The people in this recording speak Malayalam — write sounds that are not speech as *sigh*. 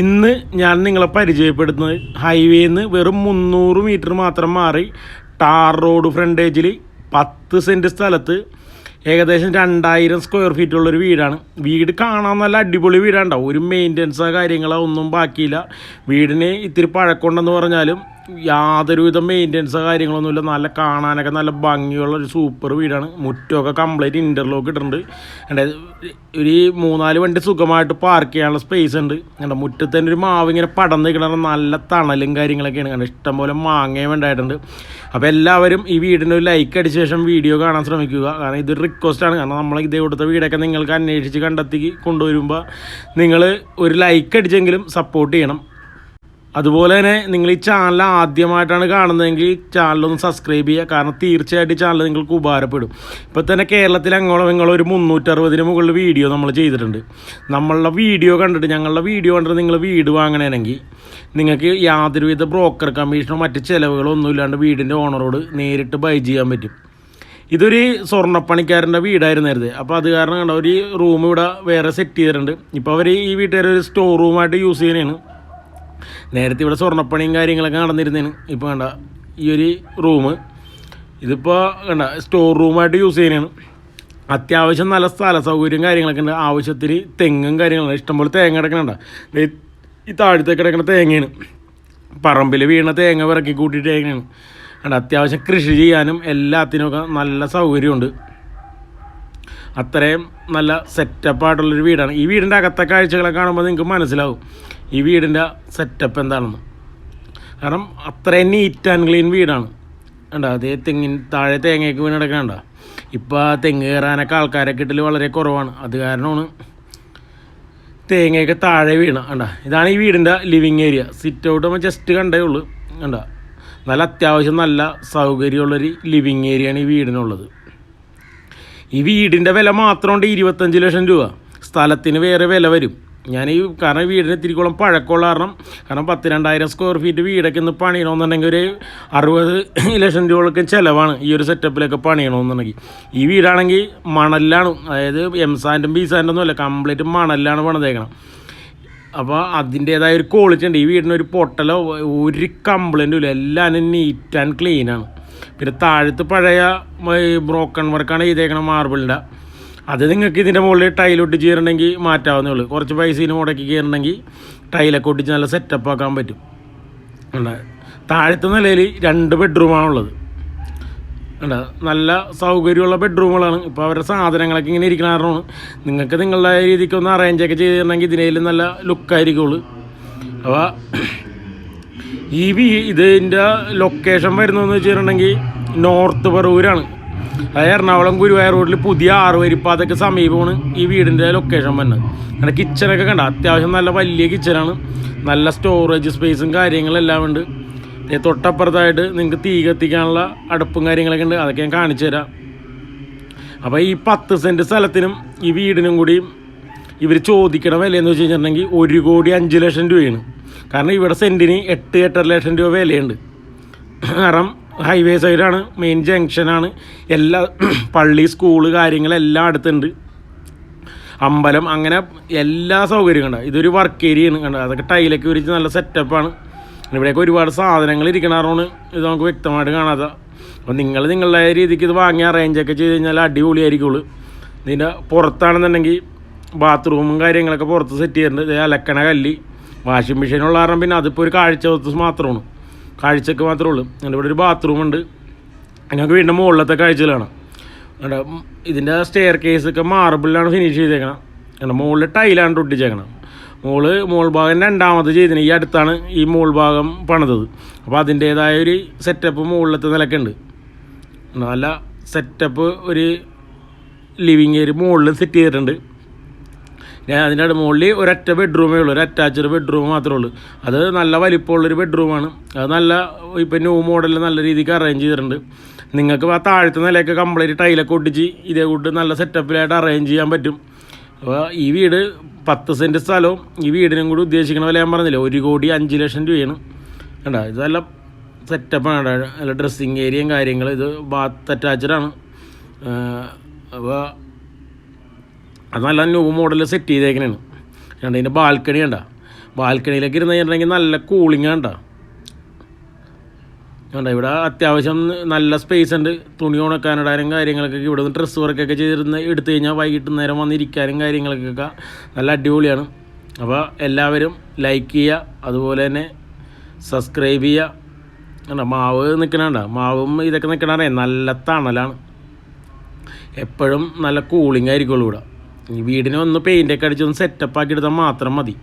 ഇന്ന് ഞാൻ നിങ്ങളെ പരിചയപ്പെടുത്തുന്നത് ഹൈവേയിൽ നിന്ന് വെറും മുന്നൂറ് മീറ്റർ മാത്രം മാറി ടാർ റോഡ് ഫ്രണ്ടേജിൽ പത്ത് സെന്റ് സ്ഥലത്ത് ഏകദേശം രണ്ടായിരം സ്ക്വയർ ഫീറ്റ് ഉള്ളൊരു വീടാണ്. വീട് കാണാൻ നല്ല അടിപൊളി വീടാണ്ടാവും. ഒരു മെയിന്റനൻസോ കാര്യങ്ങളോ ഒന്നും ബാക്കിയില്ല. വീടിന് ഇത്തിരി പഴക്കമുണ്ടെന്ന് പറഞ്ഞാലും യാതൊരുവിധ മെയിന്റനൻസ് കാര്യങ്ങളൊന്നുമില്ല. നല്ല കാണാനൊക്കെ നല്ല ഭംഗിയുള്ള ഒരു സൂപ്പർ വീടാണ്. മുറ്റമൊക്കെ കംപ്ലീറ്റ് ഇന്റർലോക്ക് ഇട്ടിട്ടുണ്ട്. എന്റെ ഒരു മൂന്നാൽ വണ്ടി സുഖമായിട്ട് പാർക്ക് ചെയ്യാനുള്ള സ്പേസ് ഉണ്ട്. എന്റെ മുറ്റത്ത് തന്നെ ഒരു മാവ് ഇങ്ങനെ പടന്ന് നിൽക്കണ നല്ല തണലും കാര്യങ്ങളൊക്കെയാണ്. കണ്ടത് ഇഷ്ടംപോലെ മാങ്ങയും ഉണ്ടായിട്ടുണ്ട്. അപ്പോൾ എല്ലാവരും ഈ വീടിന്റെ ഒരു ലൈക്ക് അടിച്ച ശേഷം വീഡിയോ കാണാൻ ശ്രമിക്കുക. കാരണം ഇതൊരു റിക്വസ്റ്റാണ് കാരണം നമ്മൾ ഇതേ കൊടുത്ത വീടൊക്കെ നിങ്ങൾക്ക് അന്വേഷിച്ച് കണ്ടെത്തി കൊണ്ടുവരുമ്പോൾ നിങ്ങൾ ഒരു ലൈക്ക് അടിച്ചെങ്കിലും സപ്പോർട്ട് ചെയ്യണം. അതുപോലെ തന്നെ നിങ്ങൾ ഈ ചാനൽ ആദ്യമായിട്ടാണ് കാണുന്നതെങ്കിൽ ചാനലൊന്ന് സബ്സ്ക്രൈബ് ചെയ്യുക. കാരണം തീർച്ചയായിട്ടും ചാനൽ നിങ്ങൾക്ക് ഉപകാരപ്പെടും. ഇപ്പോൾ തന്നെ കേരളത്തിൽ അങ്ങോളം ഇങ്ങോളം ഒരു മുന്നൂറ്ററുപതിന് മുകളിൽ വീഡിയോ നമ്മൾ ചെയ്തിട്ടുണ്ട്. നമ്മളുടെ വീഡിയോ കണ്ടിട്ട് ഞങ്ങളുടെ വീഡിയോ കണ്ടിട്ട് നിങ്ങൾ വീട് വാങ്ങണമെങ്കിൽ നിങ്ങൾക്ക് യാതൊരുവിധ ബ്രോക്കർ കമ്മീഷനോ മറ്റ് ചിലവുകളോ ഒന്നുമില്ലാണ്ട് വീടിന്റെ ഓണറോട് നേരിട്ട് ബൈ ചെയ്യാൻ പറ്റും. ഇതൊരു സ്വർണപ്പണിക്കാരന്റെ വീടായിരുന്നായിരുന്നു അപ്പോൾ അത് കാരണം കണ്ട ഒരു റൂം ഇവിടെ വേറെ സെറ്റ് ചെയ്തിട്ടുണ്ട്. ഇപ്പോൾ അവർ ഈ വീട്ടുകാർ ഒരു സ്റ്റോർ റൂമായിട്ട് യൂസ് ചെയ്യുന്നതാണ്. നേരത്തെ ഇവിടെ സ്വർണപ്പണിയും കാര്യങ്ങളൊക്കെ നടന്നിരുന്നതിന് ഇപ്പോൾ കണ്ട ഈ ഒരു റൂം ഇതിപ്പോൾ കണ്ട സ്റ്റോർ റൂമായിട്ട് യൂസ് ചെയ്യുന്നതാണ് അത്യാവശ്യം നല്ല സ്ഥല സൗകര്യം കാര്യങ്ങളൊക്കെ ഉണ്ട്. ആവശ്യത്തിന് തെങ്ങും കാര്യങ്ങളും ഇഷ്ടംപോലെ തേങ്ങ കിടക്കണുണ്ട്. ഈ താഴത്തേക്ക് കിടക്കുന്ന തേങ്ങയാണ് പറമ്പിൽ വീണ തേങ്ങ വിറക്കി കൂട്ടിയിട്ട് തേങ്ങയാണ് കണ്ട അത്യാവശ്യം കൃഷി ചെയ്യാനും എല്ലാത്തിനുമൊക്കെ നല്ല സൗകര്യമുണ്ട്. അത്രയും നല്ല സെറ്റപ്പായിട്ടുള്ളൊരു വീടാണ്. ഈ വീടിന്റെ അകത്തെ കാഴ്ചകളെ കാണുമ്പോൾ നിങ്ങൾക്ക് മനസ്സിലാവും. ഈ വീടിന്റെ സെറ്റപ്പ് എന്താണെന്ന്. കാരണം അത്രയും നീറ്റ് ആൻഡ് ക്ലീൻ വീടാണ്. കണ്ടോ? അതേ തെങ്ങിൻ താഴെ തേങ്ങയൊക്കെ വീണെടുക്കാൻ കണ്ടോ ഇപ്പോൾ ആ തെങ്ങ് കയറാനൊക്കെ ആൾക്കാരെ കിട്ടൽ വളരെ കുറവാണ്. അത് കാരണമാണ് തേങ്ങയൊക്കെ താഴെ വീണ. കണ്ട? ഇതാണ് ഈ വീടിന്റെ ലിവിങ് ഏരിയ സിറ്റ് ഔട്ട് നമ്മൾ ജസ്റ്റ് കണ്ടേ ഉള്ളൂ. കണ്ട? നല്ല അത്യാവശ്യം നല്ല സൗകര്യമുള്ളൊരു ലിവിങ് ഏരിയയാണ് ഈ വീടിനുള്ളത്. ഈ വീടിന്റെ വില മാത്രമുണ്ട് ഇരുപത്തഞ്ച് ലക്ഷം രൂപ. സ്ഥലത്തിന് വേറെ വില വരും. ഞാൻ ഈ കാരണം വീടിന് ഇത്തിരിക്കോളം പഴക്കമുള്ള കാരണം കാരണം പത്ത് രണ്ടായിരം സ്ക്വയർ ഫീറ്റ് വീടൊക്കെ ഇന്ന് പണിയണമെന്നുണ്ടെങ്കിൽ ഒരു അറുപത് ലക്ഷം രൂപയൊക്കെ ചിലവാണ് ഈ ഒരു സെറ്റപ്പിലൊക്കെ പണിയണമെന്നുണ്ടെങ്കിൽ. ഈ വീടാണെങ്കിൽ മണലിലാണ് അതായത് എം സാൻഡും ബി സാൻഡും ഒന്നുമല്ല കംപ്ലീറ്റ് മണലിലാണ് പണിതേക്കണം അപ്പോൾ അതിന്റേതായ ഒരു ക്വാളിറ്റി ഉണ്ട്. ഈ വീടിനൊരു പൊട്ടലോ ഒരു കംപ്ലൈന്റും ഇല്ല. എല്ലാം നീറ്റ് ആൻഡ് ക്ലീനാണ് പിന്നെ താഴത്ത് പഴയ ബ്രോക്കൺ വർക്കാണ് ചെയ്തേക്കണ മാർബിളിന്റെ അത് നിങ്ങൾക്ക് ഇതിന്റെ മുകളിൽ ഒട്ടിച്ച് കയറണമെങ്കിൽ മാറ്റാവുന്നേ ഉള്ളൂ. കുറച്ച് പൈസ ഇതിന് മുടക്കി കയറണമെങ്കിൽ ടൈലൊക്കെ ഒട്ടിച്ച് നല്ല സെറ്റപ്പ് ആക്കാൻ പറ്റും. താഴത്തെ നിലയിൽ രണ്ട് ബെഡ്റൂമാണുള്ളത് ഉണ്ട് നല്ല സൗകര്യമുള്ള ബെഡ്റൂമുകളാണ് ഇപ്പോൾ അവരുടെ സാധനങ്ങളൊക്കെ ഇങ്ങനെ ഇരിക്കണ കാരണമാണ്. നിങ്ങൾക്ക് നിങ്ങളുടെ രീതിക്ക് ഒന്ന് അറേഞ്ചൊക്കെ ചെയ്തിട്ടുണ്ടെങ്കിൽ ഇതിനേലും നല്ല ലുക്കായിരിക്കുള്ളൂ അപ്പോൾ ഈ വി ഇതിന്റെ ലൊക്കേഷൻ വരുന്നതെന്ന് വെച്ചിട്ടുണ്ടെങ്കിൽ നോർത്ത് പറവൂരാണ്. അതായത് എറണാകുളം ഗുരുവായൂർ റോഡിൽ പുതിയ ആറുവരിപ്പാതൊക്കെ സമീപമാണ് ഈ വീടിന്റെ ലൊക്കേഷൻ വന്നത് അങ്ങനെ കിച്ചണൊക്കെ കണ്ട? അത്യാവശ്യം നല്ല വലിയ കിച്ചണാണ് നല്ല സ്റ്റോറേജ് സ്പേസും കാര്യങ്ങളെല്ലാം ഉണ്ട്. തൊട്ടപ്പുറത്തായിട്ട് നിങ്ങൾക്ക് തീ കത്തിക്കാനുള്ള അടുപ്പും കാര്യങ്ങളൊക്കെ ഉണ്ട്. അതൊക്കെ ഞാൻ കാണിച്ചു തരാം. അപ്പോൾ ഈ പത്ത് സെന്റ് സ്ഥലത്തിനും ഈ വീടിനും കൂടി ഇവർ ചോദിക്കണ വില വിലയെന്ന് വെച്ച് കഴിഞ്ഞിട്ടുണ്ടെങ്കിൽ ഒരു കോടി അഞ്ച് ലക്ഷം രൂപയാണ്. കാരണം ഇവിടെ സെന്റിന് എട്ട് എട്ടര ലക്ഷം രൂപ വിലയുണ്ട്. കാരണം ഹൈവേ സൈഡാണ് മെയിൻ ജംഗ്ഷനാണ്. എല്ലാ *clears throat* പള്ളി സ്കൂൾ കാര്യങ്ങളെല്ലാം അടുത്തുണ്ട്. അമ്പലം അങ്ങനെ എല്ലാ സൗകര്യവും കണ്ട ഇതൊരു വർക്ക് ഏരിയയാണ് കണ്ട? അതൊക്കെ ടൈലൊക്കെ വിരിച്ച് നല്ല സെറ്റപ്പാണ് ഇവിടെയൊക്കെ ഒരുപാട് സാധനങ്ങൾ ഇരിക്കണറോണ് ഇത് നമുക്ക് വ്യക്തമായിട്ട് കാണാത്ത അപ്പോൾ നിങ്ങൾ നിങ്ങളുടെ രീതിക്ക് ഇത് വാങ്ങി അറേഞ്ചൊക്കെ ചെയ്ത് കഴിഞ്ഞാൽ അടിപൊളിയായിരിക്കുള്ളൂ. ഇതിന്റെ പുറത്താണെന്നുണ്ടെങ്കിൽ ബാത്റൂമും കാര്യങ്ങളൊക്കെ പുറത്ത് സെറ്റ് ചെയ്തിട്ടുണ്ട്. അലക്കണ കല്ലി വാഷിംഗ് മെഷീനുള്ള കാരണം പിന്നെ അതിപ്പോൾ ഒരു കാഴ്ച ദിവസം മാത്രമാണ്. കാഴ്ചക്ക് മാത്രമേ ഉള്ളൂ. എന്റെ ഇവിടെ ഒരു ബാത്റൂം ഉണ്ട്. ഞങ്ങൾക്ക് വീടിന്റെ മുകളിലത്തെ കാഴ്ചയിലാണ് കണ്ടോ? ഉം, ഇതിന്റെ സ്റ്റെയർ കേസൊക്കെ മാർബിളിലാണ് ഫിനിഷ് ചെയ്തേക്കണം. കണ്ടോ? മുകളിൽ ടൈലാണ് ഒട്ടിച്ചേക്കണം. മോൾ മോൾ ഭാഗം രണ്ടാമത് ചെയ്തിന്. ഈ അടുത്താണ് ഈ മോൾ ഭാഗം പണിതത്. അപ്പോൾ അതിന്റേതായ ഒരു സെറ്റപ്പ് മുകളിലത്തെ നിലക്കുണ്ട്. നല്ല സെറ്റപ്പ് ഒരു ലിവിങ് ഏരിയ മുകളിൽ സെറ്റ് ചെയ്തിട്ടുണ്ട്. ഞാൻ അതിന്റെ മുകളിൽ ഒരൊറ്റ ബെഡ്റൂമേ ഉള്ളൂ. ഒരു അറ്റാച്ച്ഡ് ബെഡ്റൂം മാത്രമേ ഉള്ളൂ. അത് നല്ല വലിപ്പമുള്ളൊരു ബെഡ്റൂമാണ് അത് നല്ല ഇപ്പം ന്യൂ മോഡലിൽ നല്ല രീതിക്ക് അറേഞ്ച് ചെയ്തിട്ടുണ്ട്. നിങ്ങൾക്ക് ആ താഴത്തെ നിലയൊക്കെ കംപ്ലീറ്റ് ടൈലൊക്കെ ഒട്ടിച്ച് ഇതേ കൂട്ട് നല്ല സെറ്റപ്പിലായിട്ട് അറേഞ്ച് ചെയ്യാൻ പറ്റും. അപ്പോൾ ഈ വീട് പത്ത് സെന്റ് സ്ഥലവും ഈ വീടിനും കൂടി ഉദ്ദേശിക്കുന്ന വില ഞാൻ പറഞ്ഞില്ല? ഒരു കോടി അഞ്ച് ലക്ഷം രൂപയാണ്. കണ്ടോ? ഇത് നല്ല സെറ്റപ്പാണ്. നല്ല ഡ്രസ്സിങ് ഏരിയയും കാര്യങ്ങളും ഇത് ബാത്ത് അറ്റാച്ചഡാണ് അപ്പോൾ അത് നല്ല ന്യൂ മോഡൽ സെറ്റ് ചെയ്തേക്കണേണ്. രണ്ട് ഇതിന്റെ ബാൽക്കണി കണ്ട? ബാൽക്കണിയിലേക്ക് ഇരുന്ന് കഴിഞ്ഞിട്ടുണ്ടെങ്കിൽ നല്ല കൂളിംഗ് ആണ് കണ്ടോ? ഇവിടെ അത്യാവശ്യം നല്ല സ്പേസ് ഉണ്ട്. തുണി ഉണക്കാനിടാനും കാര്യങ്ങൾക്കൊക്കെ ഇവിടെ നിന്ന് ഡ്രസ്സ് വർക്കൊക്കെ ചെയ്തിരുന്ന് എടുത്തു കഴിഞ്ഞാൽ വൈകിട്ട് നേരം വന്നിരിക്കാനും കാര്യങ്ങൾക്കൊക്കെ നല്ല അടിപൊളിയാണ്. അപ്പോൾ എല്ലാവരും ലൈക്ക് ചെയ്യുക അതുപോലെ തന്നെ സബ്സ്ക്രൈബ് ചെയ്യുക. കണ്ടോ മാവ് നിൽക്കണണ്ട മാവും ഇതൊക്കെ നിൽക്കണേ നല്ല തണലാണ്. എപ്പോഴും നല്ല കൂളിംഗ് ആയിരിക്കുള്ളൂ ഇവിടെ. വീടിനെ ഒന്ന് പെയിന്റൊക്കെ അടിച്ചൊന്ന് സെറ്റപ്പ് ആക്കി എടുത്താൽ മാത്രം മതി.